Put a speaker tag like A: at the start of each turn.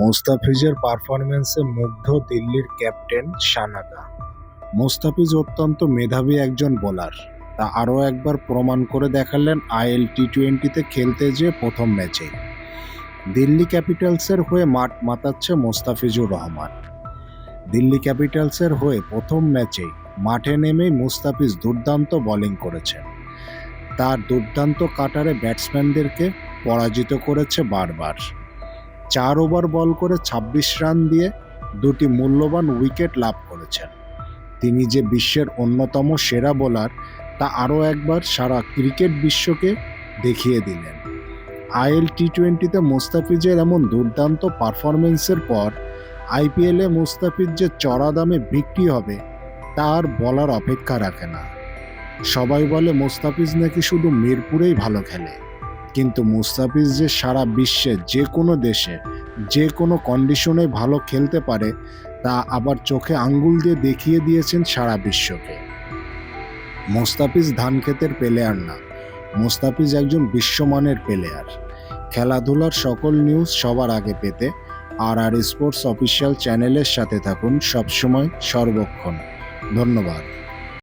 A: মোস্তাফিজের পারফরম্যান্সে মুগ্ধ দিল্লির ক্যাপ্টেন সানাকা মোস্তাফিজ অত্যন্ত মেধাবী একজন বোলার। তা আরও একবার প্রমাণ করে দেখালেন আইএল টি টোয়েন্টিতে খেলতে যেয়ে প্রথম ম্যাচেই দিল্লি ক্যাপিটালসের হয়ে মাঠ মাতাচ্ছে মোস্তাফিজুর রহমান। দিল্লি ক্যাপিটালসের হয়ে প্রথম ম্যাচেই মাঠে নেমেই মুস্তাফিজ দুর্দান্ত বোলিং করেছেন। তার দুর্দান্ত কাটারে ব্যাটসম্যানদেরকে পরাজিত করেছে বারবার। চার ওভার বল করে ২৬ রান দিয়ে দুটি মূল্যবান উইকেট লাভ করেছেন। তিনি যে বিশ্বের অন্যতম সেরা বোলার, তা আরও একবার সারা ক্রিকেট বিশ্বকে দেখিয়ে দিলেন। আইএল টি টোয়েন্টিতে মুস্তাফিজের এমন দুর্দান্ত পারফরমেন্সের পর আইপিএলে মুস্তাফিজ যে চড়া দামে বিক্রি হবে তার বলার অপেক্ষা রাখে না। সবাই বলে মুস্তাফিজ নাকি শুধু মিরপুরেই ভালো খেলে। কিন্তু মুস্তাফিজ যে সারা বিশ্বে যে কোনো দেশে, যে কোনো কন্ডিশনে ভালো খেলতে পারে, তা আবার চোখে আঙ্গুল দিয়ে দেখিয়ে দিয়েছেন সারা বিশ্বকে। মোস্তাফিজ ধান ক্ষেতের প্লেয়ার না। মোস্তাফিজ একজন বিশ্বমানের প্লেয়ার খেলাধুলার সকল নিউজ সবার আগে পেতে আর আর স্পোর্টস অফিসিয়াল চ্যানেলের সাথে থাকুন সবসময় সর্বক্ষণ। ধন্যবাদ।